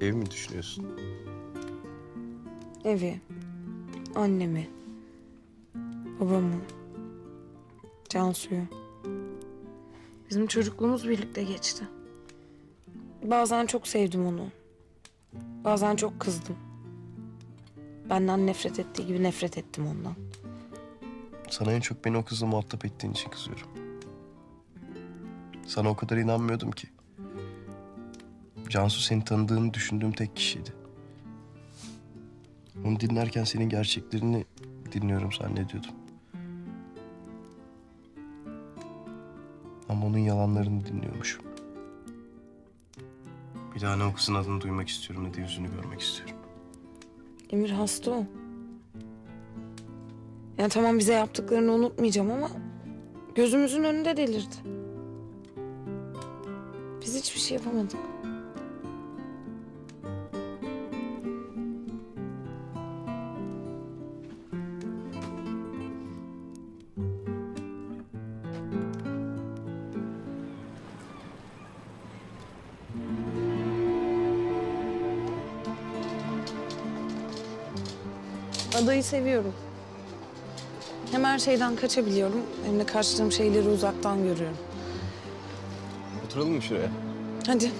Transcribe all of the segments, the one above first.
Ev mi düşünüyorsun? Evi, annemi, babamı, Cansu'yu. Bizim çocukluğumuz birlikte geçti. Bazen çok sevdim onu. Bazen çok kızdım. Benden nefret ettiği gibi nefret ettim ondan. Sana en çok beni o kızla muhatap ettiğin için kızıyorum. Sana o kadar inanmıyordum ki. Cansu seni tanıdığını düşündüğüm tek kişiydi. Onu dinlerken senin gerçeklerini dinliyorum zannediyordum. Ama onun yalanlarını dinliyormuşum. Bir daha ne o kızın adını duymak istiyorum ne de yüzünü görmek istiyorum. Emir hasta o. Yani tamam bize yaptıklarını unutmayacağım ama gözümüzün önünde delirdi. Biz hiçbir şey yapamadık. Adayı seviyorum. Hem her şeyden kaçabiliyorum hem de kaçtığım şeyleri uzaktan görüyorum. Oturalım mı şuraya? Hadi.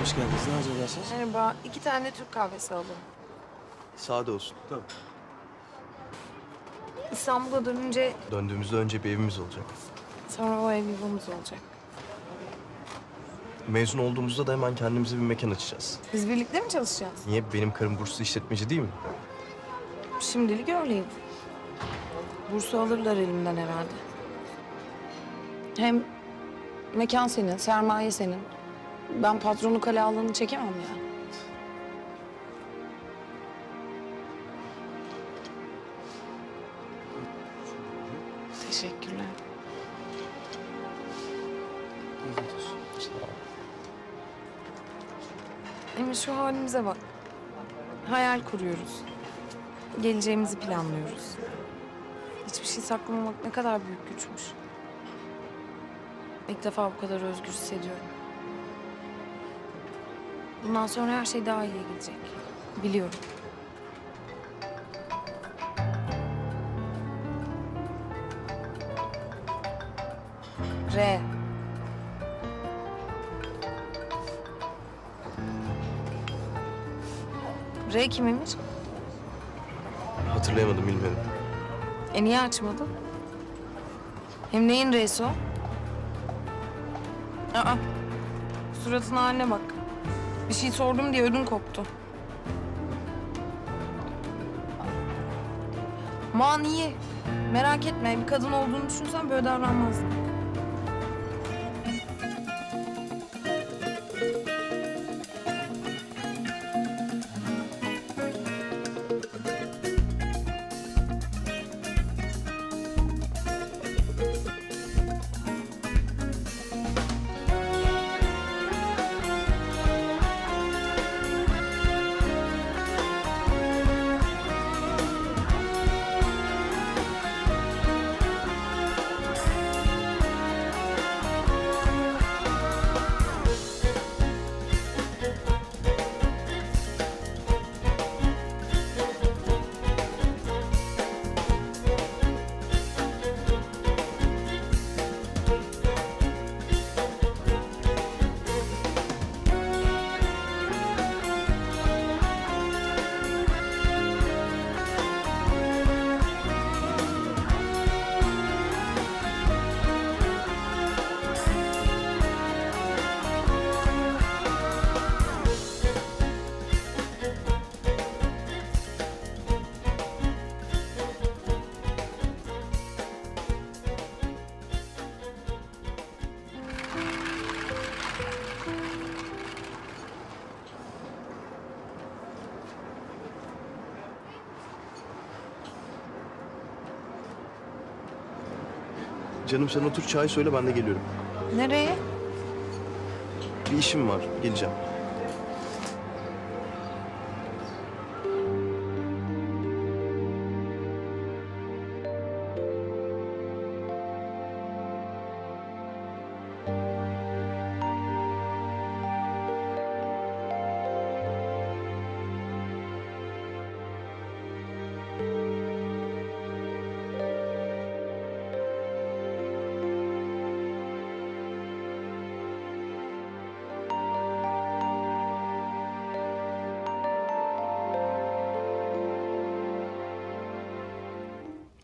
Hoş geldiniz. Ne edersiniz? Merhaba. iki tane Türk kahvesi alalım. Sade olsun. Tamam. İstanbul'a dönünce Döndüğümüzde önce bir evimiz olacak. Sonra o ev yuvamız olacak. Mezun olduğumuzda da hemen kendimize bir mekan açacağız. Biz birlikte mi çalışacağız? Niye? Benim karım burslu işletmeci değil mi? Şimdilik öyleyim. Bursu alırlar elimden herhalde. Hem mekan senin, sermaye senin. Ben patronu kale alanı çekemem ya. Emir şu halimize bak. Hayal kuruyoruz. Geleceğimizi planlıyoruz. Hiçbir şey saklamamak ne kadar büyük güçmüş. İlk defa bu kadar özgür hissediyorum. Bundan sonra her şey daha iyiye gidecek. Biliyorum. R. R kimmiş? Hatırlayamadım bilmiyorum. E niye açmadın? Hem neyin reisi o? Aa, suratın haline bak. Bir şey sordum diye ödün koptu. Man iyi. Merak etme bir kadın olduğunu düşünsen böyle davranmazdın. Canım sen otur çay söyle ben de geliyorum. Nereye? Bir işim var geleceğim.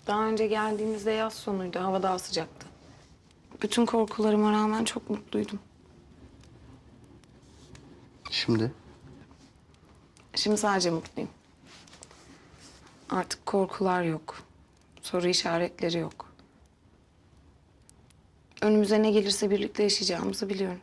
Daha önce geldiğimizde yaz sonuydu. Hava daha sıcaktı. Bütün korkularıma rağmen çok mutluydum. Şimdi Şimdi sadece mutluyum. Artık korkular yok. Soru işaretleri yok. Önümüze ne gelirse birlikte yaşayacağımızı biliyorum.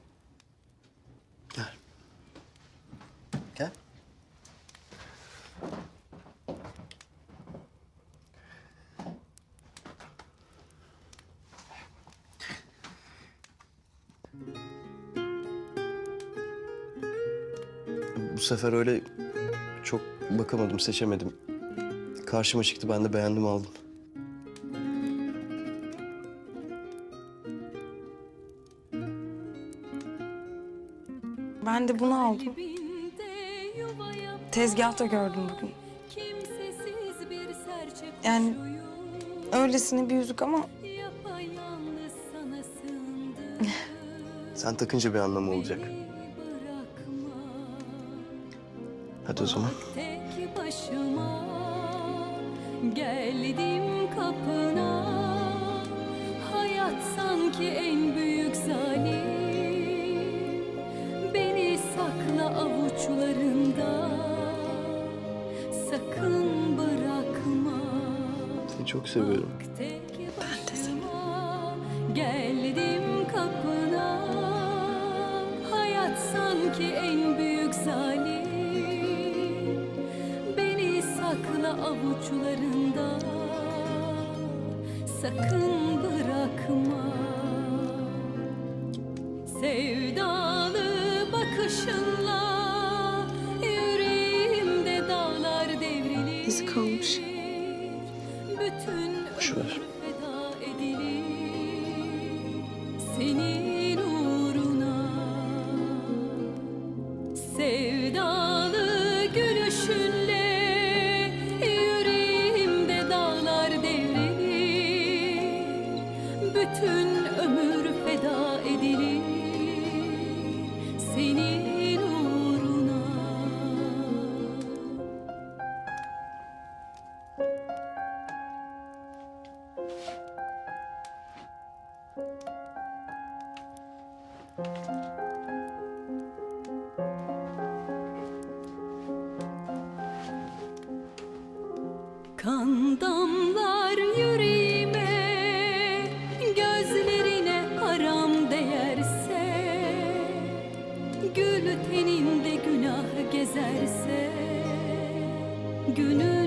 Sefer öyle çok bakamadım, seçemedim. Karşıma çıktı, ben de beğendim aldım. Ben de bunu aldım. Tezgahta gördüm bugün. Yani öylesine bir yüzük ama. Sen takınca bir anlamı olacak. Hadi o zaman. tek başıma Geldim kapına Hayat sanki en büyük zalim Beni sakla avuçlarında Sakın bırakma Seni çok seviyorum. Tek sakla avuçlarında Sakın bırakma. Sevdalı bakışınla Yüreğimde dağlar devrilir İzi kalmış. Bütün Boş Bütün ömür feda edilir Senin uğruna. Kan damlar yüreğime gezerse Günün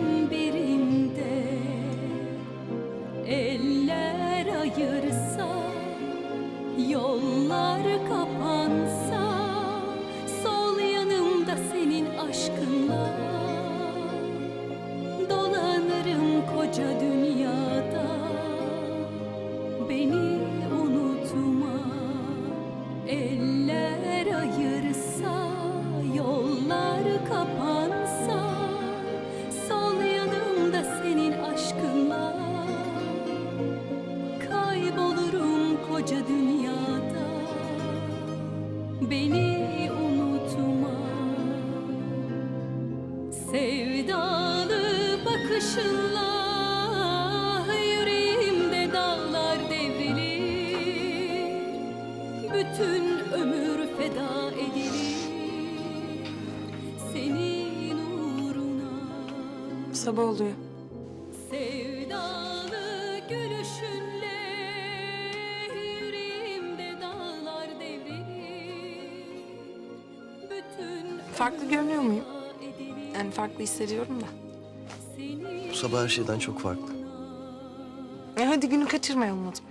sabah oluyor. Sevdalı gülüşünle yüreğimde dağlar devrilir Bütün Farklı görünüyor muyum? edilir Yani farklı hissediyorum da. Bu sabah her şeyden çok farklı. E hadi günü kaçırmayalım o zaman.